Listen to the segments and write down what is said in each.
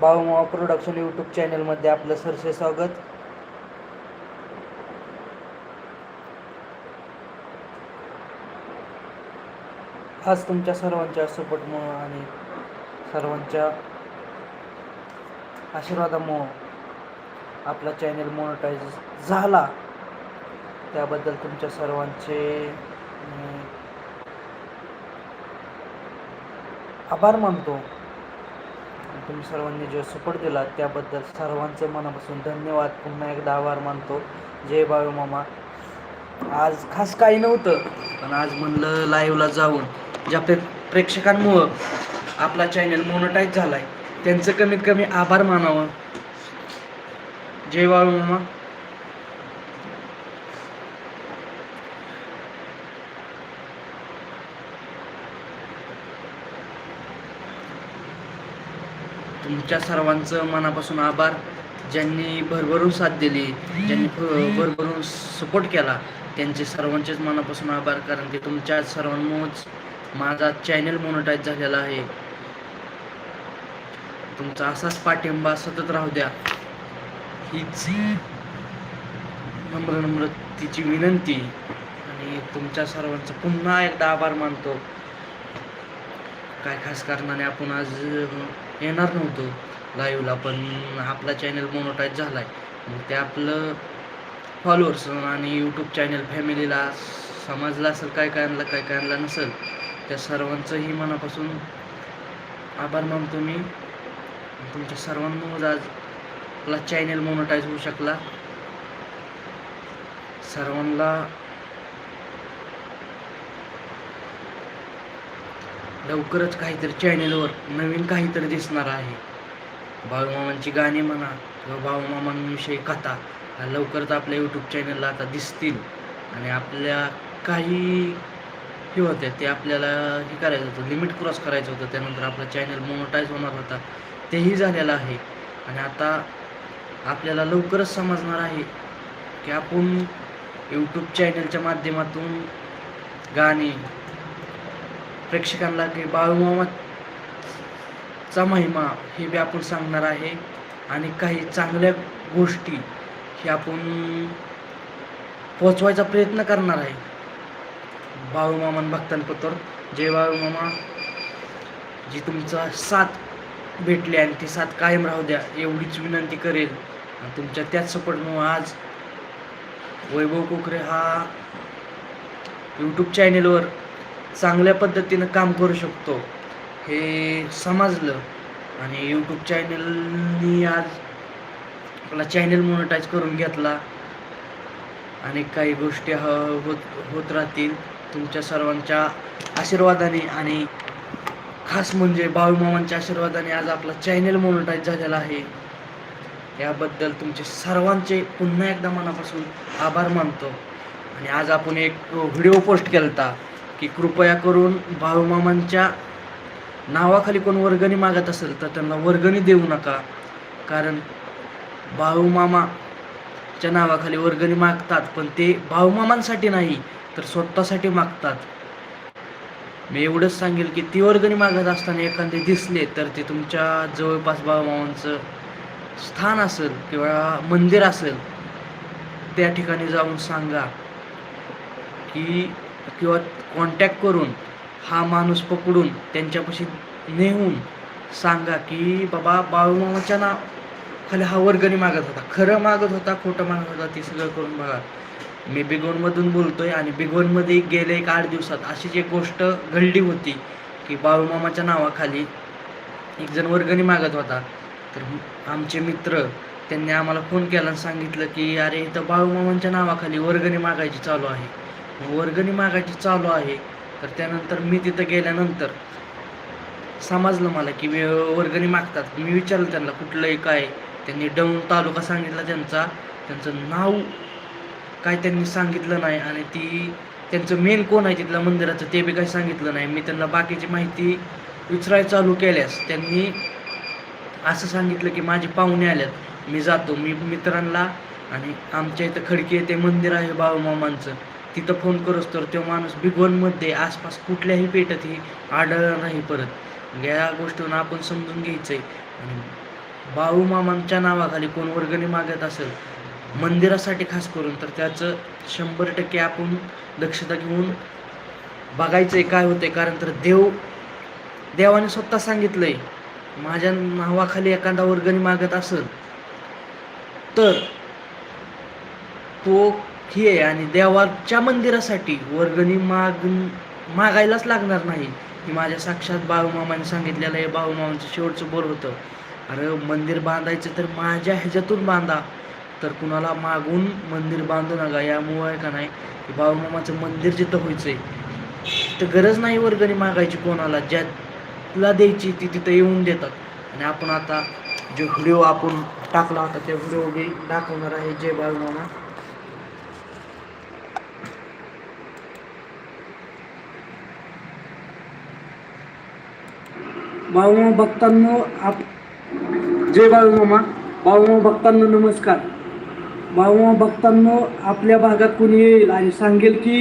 Balumama production YouTube चॅनलमध्ये आपलं सरसे स्वागत. आज तुमच्या सर्वांच्या सपोर्टमुळं आणि सर्वांच्या आशीर्वादामुळं आपला चॅनल मोनोटाईज झाला. त्याबद्दल तुमच्या सर्वांचे आभार मानतो. तुम्ही सर्वांनी जो सपोर्ट दिला त्याबद्दल सर्वांचं मनापासून धन्यवाद. पुन्हा एकदा आभार मानतो. जय बाळू मामा. आज खास काही नव्हतं पण आज म्हणलं लाईव्हला जाऊन ज्या प्रे प्रेक्षकांमुळं आपला चॅनल मोनोटाईज झाला आहे त्यांचं कमीत कमी आभार मानावं. जय बाळू मामा. तुमच्या सर्वांचं मनापासून आभार. ज्यांनी भरभरून साथ दिली ज्यांनी भरभरून सपोर्ट केला त्यांचे सर्वांचेच मनापासून आभार. कारण की तुमच्या सर्वांमुळेच माझा चॅनल मोनोटाईज झालेला आहे. तुमचा असाच पाठिंबा सतत राहू द्या. हीच नम्र नम्र तिची विनंती. आणि तुमच्या सर्वांचं पुन्हा एकदा आभार मानतो. काय खास कारणाने आपण आज येणार नव्हतो लाईव्हला पण आपला चॅनल मोनोटाईज झाला आहे मग ते आपलं फॉलोअर्स आणि यूट्यूब चॅनल फॅमिलीला समजलं असेल काय काय आणलं काय काय आणलं नसेल त्या सर्वांचंही मनापासून आभार मानतो मी. तुमच्या सर्वांमुळे आज आपला चॅनल मोनोटाईज होऊ शकला. सर्वांना लवकरच काहीतरी चॅनेलवर नवीन काहीतरी दिसणार आहे. भाऊमामांची गाणी म्हणा किंवा भाऊमामांविषयी कथा ह्या लवकरच आपल्या यूट्यूब चॅनलला आता दिसतील. आणि आपल्या काही हे होत्या ते आपल्याला हे करायचं होतं लिमिट क्रॉस करायचं होतं. त्यानंतर आपला चॅनल मोनोटाईज होणार होता. तेही झालेलं आहे. आणि आता आपल्याला लवकरच समजणार आहे की आपण यूट्यूब चॅनलच्या माध्यमातून गाणी प्रेक्षकांना की बाळूमामाचा महिमा हे बी आपण सांगणार आहे. आणि काही चांगल्या गोष्टी हे आपण पोचवायचा प्रयत्न करणार आहे. बाळूमामान भक्तांपत्र जय बाळूमामा जी तुमचा साथ भेटली आणि ती साथ कायम राहू द्या एवढीच विनंती करेल. आणि तुमच्या त्याच सपोर्टमुळं आज वैभव कोकरे हा यूट्यूब चॅनेलवर चांगल्या पद्धतीनं काम करू शकतो. हे समजलं. आणि यूट्यूब चॅनलनी आज आपला चॅनल मोनोटाईज करून घेतला. आणि काही गोष्टी ह होत होत राहतील. तुमच्या सर्वांच्या आशीर्वादाने आणि खास म्हणजे बाळूमामांच्या आशीर्वादाने आज आपला चॅनल मोनोटाईज झालेला आहे. याबद्दल तुमचे सर्वांचे पुन्हा एकदा मनापासून आभार मानतो. आणि आज आपण एक व्हिडिओ पोस्ट केला होता की कृपया करून भाऊमामांच्या नावाखाली कोण वर्गणी मागत असेल तर त्यांना वर्गणी देऊ नका. कारण भाऊमामाच्या नावाखाली वर्गणी मागतात पण ते भाऊमामांसाठी नाही तर स्वतःसाठी मागतात. मी एवढंच सांगेल की ती वर्गणी मागत असताना एखादे दिसले तर ते तुमच्या जवळपास भाऊमामांचं स्थान असेल किंवा मंदिर असेल त्या ठिकाणी जाऊन सांगा की किंवा कॉन्टॅक्ट करून हा माणूस पकडून त्यांच्यापाशी नेऊन सांगा की बाबा बाळूमामाच्या ना खाली हा वर्गणी मागत होता. खरं मागत होता खोटं मागत होता ते सगळं करून बघा. मी बिगोनमधून बोलतोय आणि बिगोनमध्ये गेले एक आठ दिवसात अशीच एक गोष्ट घडली होती की बाळूमामाच्या नावाखाली एक जण वर्गणी मागत होता. तर आमचे मित्र त्यांनी आम्हाला फोन केला आणि सांगितलं की अरे इथं बाळूमामांच्या नावाखाली वर्गणी मागायची चालू आहे. वर्गणी मागायची चालू आहे. तर त्यानंतर मी तिथं गेल्यानंतर समजलं मला की वे- वर्गणी मागतात. मी विचारलं त्यांना कुठलंही काय त्यांनी डौन तालुका सांगितला त्यांचा. त्यांचं नाव काय त्यांनी सांगितलं नाही आणि ती त्यांचं मेन कोण आहे तिथल्या मंदिराचं ते बी काही सांगितलं नाही. मी त्यांना बाकीची माहिती विचारायला चालू केल्यास त्यांनी असं सांगितलं की माझे पाहुणे आल्यात मी जातो. मी मित्रांना आणि आमच्या इथं खडकी ते मंदिर आहे बाळूमामांचं. तिथं फोन करूच तर तो माणूस बिगवनमध्ये आसपास कुठल्याही पेठातही आढळला नाही परत. या गोष्टीवर आपण समजून घ्यायचं आहे आणि बाळू मामांच्या नावाखाली कोण वर्गणी मागत असेल मंदिरासाठी खास करून तर त्याचं शंभर टक्के आपण दक्षता घेऊन बघायचं आहे काय होतंय. कारण तर देव देवाने स्वतः सांगितलंय माझ्या नावाखाली एखादा वर्गणी मागत असेल तर तो ही आहे आणि देवाच्या मंदिरासाठी वर्गणी माग मागायलाच लागणार नाही. हे माझ्या साक्षात बाळूमामाने सांगितलेलं आहे बाळूमामांचं शेवटचं बोल होतं. अरे मंदिर बांधायचं तर माझ्या ह्याच्यातून बांधा. तर कुणाला मागून मंदिर बांधू नका यामुळं आहे का नाही? की बाळूमामाचं मंदिर जिथं व्हायचंय तर गरज नाही वर्गणी मागायची कोणाला. ज्याला द्यायची ती तिथं येऊन देतात. आणि आपण आता जो व्हिडिओ आपण टाकला होता त्या व्हिडिओ बी दाखवणार आहे. जय बाळूमामा. बाळूमामा भक्तांनो आप जय बाळूमामा. बाळूमामा भक्तांनो नमस्कार. बाळूमामा भक्तांनो आपल्या भागात कोणी येईल आणि सांगेल की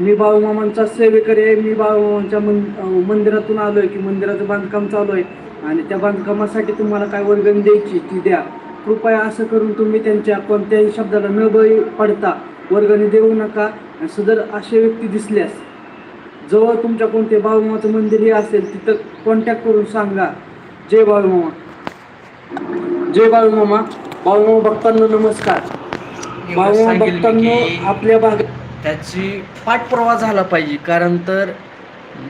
मी बाळूमामांचा सेवेकरी आहे. मी बाळूमामांच्या मन मंदिरातून आलो आहे की मंदिराचं बांधकाम चालू आहे. आणि त्या बांधकामासाठी तुम्हाला काय वर्गणी द्यायची ती द्या. कृपया असं करून तुम्ही त्यांच्या कोणत्याही शब्दाला न बळी पडता वर्गणी देऊ नका. सदर असे व्यक्ती दिसल्यास जवळ तुमच्या कोणते बाळूमामाचं मंदिर हे असेल तिथं कॉन्टॅक्ट करून सांगा. जय बाळूमामा. जय बाळूमामा. बाळूमामा भक्तांनो नमस्कार. बाळूमामा भक्तांनो आपल्या भागात त्याची पाठपुरावा झाला पाहिजे कारण तर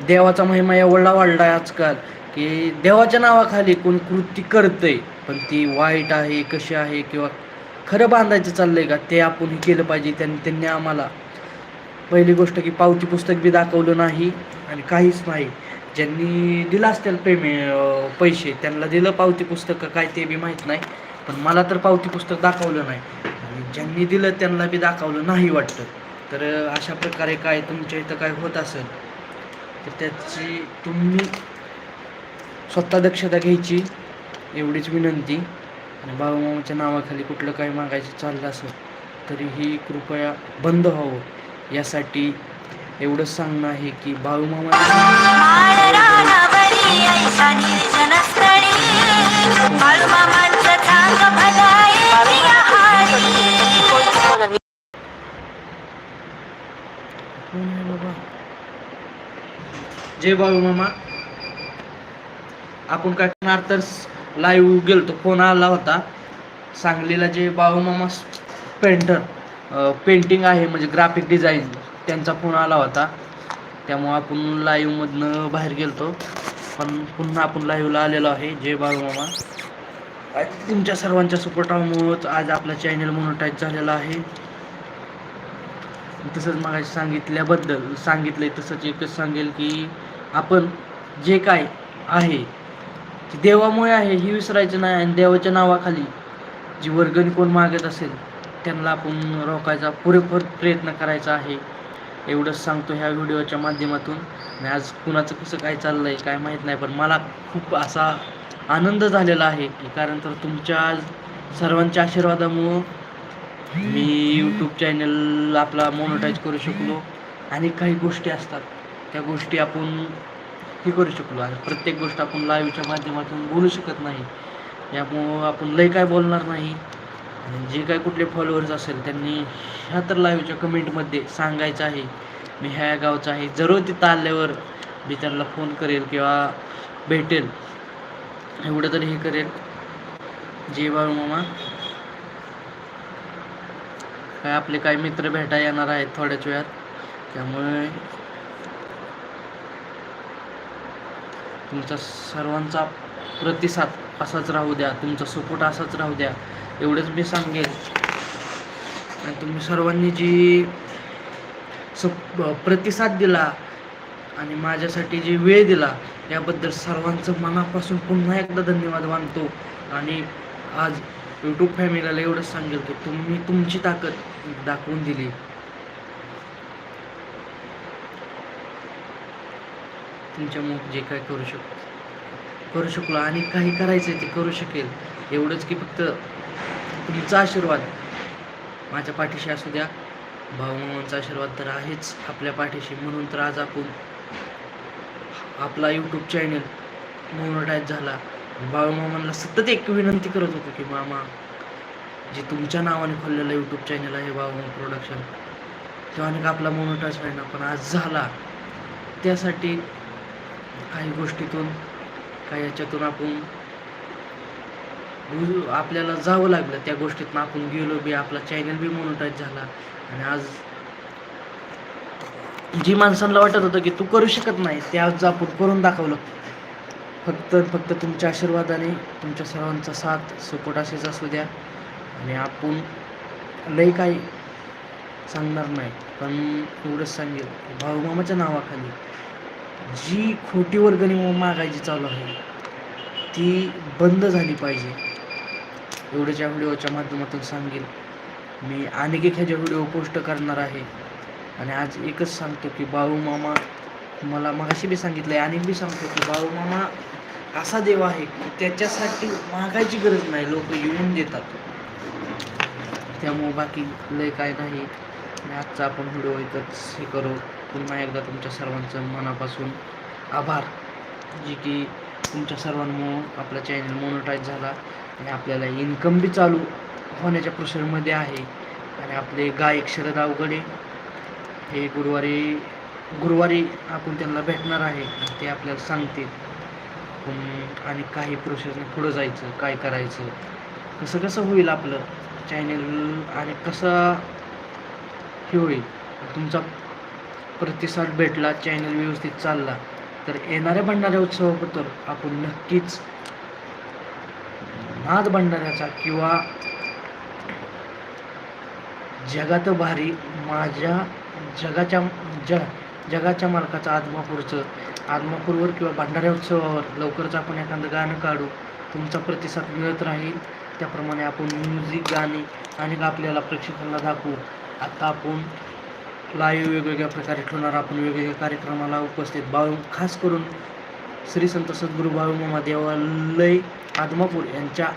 देवाचा महिमा एवढा वाढला आहे आजकाल की देवाच्या नावाखाली कोण कृती करतंय पण ती वाईट आहे कशी आहे किंवा खरं बांधायचं चाललंय का ते आपण हे केलं पाहिजे त्यांनी त्यांनी आम्हाला पहिली गोष्ट की पावती पुस्तक बी दाखवलं नाही आणि काहीच नाही. ज्यांनी दिलं असतील पेमे पैसे त्यांना दिलं पावती पुस्तक काय ते बी माहीत नाही. पण मला तर पावती पुस्तक दाखवलं नाही. आणि ज्यांनी दिलं त्यांना बी दाखवलं नाही वाटतं. तर अशा प्रकारे काय तुमच्या इथं काय होत असेल तर त्याची तुम्ही स्वतः दक्षता घ्यायची एवढीच विनंती. आणि बाबामामाच्या नावाखाली कुठलं काही मागायचं चाललं असेल तरीही कृपया बंद व्हावं. यासाठी एवढंच सांगणं आहे की बाळूमामा जय बाळू मामा. आपण काय करणार तर लाईव्ह गेलतो. फोन आला होता. सांगलीला जे बाळू मामा पेंटर. पेंटिंग आहे म्हणजे ग्राफिक डिझाईन त्यांचा फोन आला होता. त्यामुळं आपण लाईव्हमधनं बाहेर गेलतो. पण पुन्हा आपण लाईव्हला आलेलो आहे. जय बाळू मामा. आज तुमच्या सर्वांच्या सपोर्टामुळंच आज आपला चॅनल मोनोटाईज झालेला आहे. तसंच मला सांगितल्याबद्दल सांगितलं आहे तसंच एकच सांगेल की आपण जे काय आहे ते देवामुळे आहे ही विसरायचं नाही. आणि देवाच्या नावाखाली जी वर्गणी कोण मागत असेल त्यांना आपण रोखायचा पुरेपूर प्रयत्न करायचा आहे. एवढंच सांगतो ह्या व्हिडिओच्या माध्यमातून. आणि आज कुणाचं कसं काय चाललं आहे काय माहीत नाही पण मला खूप असा आनंद झालेला आहे की कारण तर तुमच्या सर्वांच्या आशीर्वादामुळं मी यूट्यूब चॅनल आपला मोनोटाईज करू शकलो. आणि काही गोष्टी असतात त्या गोष्टी आपण हे करू शकलो. आणि प्रत्येक गोष्ट आपण लाईव्हच्या माध्यमातून बोलू शकत नाही. यामुळं आपण लय काय बोलणार नाही. जे काय कुठले फॉलोअर्स असेल त्यांनी ह्या तर लाईव्हच्या कमेंटमध्ये सांगायचं आहे. मी ह्या गावचा आहे. जरूर तिथं आल्यावर मी त्यांना फोन करेल किंवा भेटेल. एवढं तरी हे करेल. जे बाळू मामा. काय आपले काही मित्र भेटा येणार आहेत थोड्याच वेळात. त्यामुळे तुमचा सर्वांचा प्रतिसाद असाच राहू द्या. तुमचा सपोर्ट असाच राहू द्या. एवढंच मी सांगेल. आणि तुम्ही सर्वांनी जी सप प्रतिसाद दिला आणि माझ्यासाठी जी वेळ दिला याबद्दल सर्वांचं मनापासून पुन्हा एकदा धन्यवाद मानतो. आणि आज यूट्यूब फॅमिलीला एवढंच सांगेल की तुम्ही तुमची ताकद दाखवून दिली. तुमच्यामुळे जे काय करू शक करू शकलो आणि काही करायचं ते करू शकेल. एवढंच की फक्त तुमचा आशीर्वाद? माझ्या पाठीशी असू द्या. भाऊमामांचा आशीर्वाद तर आहेच आपल्या पाठीशी. म्हणून तर आज आपण आपला यूट्यूब चॅनल मोनोटाईज झाला. बाळूमामांना सतत एक विनंती करत होतो की मामा जे तुमच्या नावाने खोललेलं यूट्यूब चॅनल आहे बाळूमामा प्रोडक्शन तो अनेक आपला मोनोटाच व्हायना पण आज झाला. त्यासाठी काही गोष्टीतून काही याच्यातून आपण म्हणजे आपल्याला जावं लागलं त्या गोष्टीतून. आपण गेलो बी आपला चॅनल बी मोनोटाईज झाला. आणि आज जी माणसांना वाटत होतं की तू करू शकत नाही ते आज आपण करून दाखवलं. फक्त फक्त तुमच्या आशीर्वादाने तुमच्या सर्वांचा साथ सपोर्ट असेच असू द्या. आणि आपण लई काही सांगणार नाही. पण एवढंच सांगेल भाऊमामाच्या नावाखाली जी खोटी वर्गणी मागायची चालू आहे ती बंद झाली पाहिजे. एवढ्याच्या व्हिडिओच्या माध्यमातून सांगेल मी अनेक ह्याच्या व्हिडिओ पोस्ट करणार आहे आणि आज एकच सांगतो की बाळू मामा मला मगाशी बी सांगितलं आहे आणि बी सांगतो की बाळू मामा असा देव आहे की त्याच्यासाठी मागायची गरज नाही लोक येऊन देतात. त्यामुळं बाकी लय काय नाही. आणि आजचा आपण व्हिडिओ एकच हे करू. पुन्हा एकदा तुमच्या सर्वांचं मनापासून आभार. जे की तुमच्या सर्वांमुळं आपला चॅनल मोनोटाईज झाला. आणि आपल्याला इन्कम बी चालू होण्याच्या प्रोसेसमध्ये आहे. आणि आपले गायक शरद अवघडे हे गुरुवारी गुरुवारी आपण त्यांना भेटणार आहे ते आपल्याला सांगतील. आणि काही प्रोसेसने पुढं जायचं काय करायचं कसं कसं होईल आपलं चॅनल आणि कसं हे होईल? तुमचा प्रतिसाद भेटला चॅनल व्यवस्थित चालला तर येणाऱ्या भंडाऱ्या उत्सवाबद्दल आपण नक्कीच नाद भंडाऱ्याचा किंवा जगात भारी माझ्या जगाच्या जग जगाच्या मालकाचं आदमापूरचं आदमापूरवर किंवा भंडाऱ्या उत्सवावर लवकरच आपण एखादं गाणं काढू. तुमचा प्रतिसाद मिळत राहील. त्याप्रमाणे आपण म्युझिक गाणी आणि आपल्याला प्रेक्षकांना दाखवू. आता आपण लाईव्ह वेगवेगळ्या प्रकारे ठेवणार. आपण वेगवेगळ्या कार्यक्रमाला उपस्थित. बाळू खास करून श्री संत सद्गुरू बाळूमामा देवालय आदमापूर यांच्या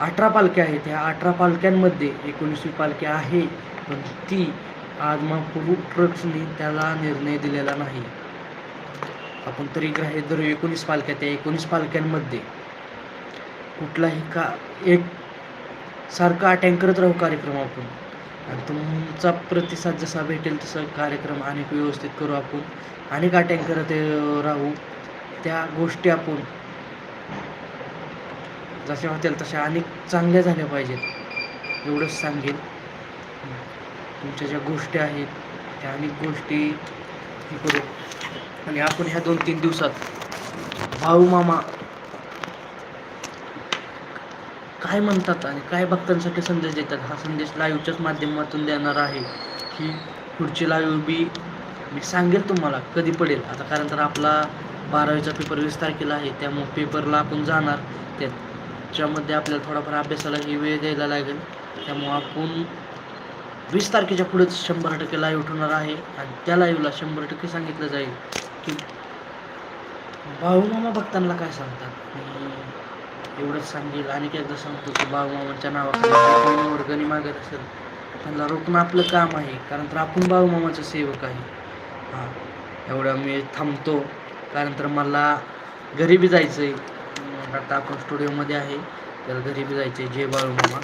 अठरा पालख्या आहेत. ह्या अठरा पालख्यांमध्ये एकोणीसवी पालखी आहे. पण ती आदमापूर ट्रक्सने त्याला निर्णय दिलेला नाही. आपण तरी ग्राह्य धरू एकोणीस पालख्या त्या एकोणीस पालख्यांमध्ये कुठलाही का एक सारखा अटेंड करत राहू कार्यक्रम आपण आणि तुमचा प्रतिसाद जसा भेटेल तसा कार्यक्रम अनेक व्यवस्थित करू आपण. अनेक अटेंड करत राहू. त्या गोष्टी आपण जशा होतील तशा अनेक चांगल्या झाल्या पाहिजेत. एवढंच सांगेन. तुमच्या ज्या गोष्टी आहेत त्या अनेक गोष्टी हे करू. आणि आपण ह्या दोन तीन दिवसात भाऊ मामा काय म्हणतात आणि काय भक्तांसाठी संदेश देतात हा संदेश लाईव्हच्याच माध्यमातून देणार आहे की पुढची लाईव्ह बी मी सांगेल तुम्हाला कधी पडेल. आता कारण तर आपला बारावीचा पेपर वीस तारखेला आहे. त्यामुळे पेपरला आपण जाणार. त्याच्यामध्ये आपल्याला थोडाफार अभ्यासालाही वेळ द्यायला लागेल. त्यामुळं आपण वीस तारखेच्या पुढेच शंभर टक्के लाईव्ह ठेवणार आहे. आणि त्या लाईव्हला शंभर टक्के सांगितलं जाईल की बाळूमामा भक्तांना काय सांगतात? एवढंच सांगेल. आणि एकदा सांगतो की बाळूमामाच्या नावाखाली वर्गणी मागत असेल त्यांना रोखणं आपलं काम आहे. कारण तर आपण बाळूमामाचं सेवक आहे. हां एवढं मी थांबतो. कारण तर मला घरी बी जायचं आहे आता आपण स्टुडिओमध्ये आहे. त्याला घरी बी जायचं आहे जय बाळूमामा.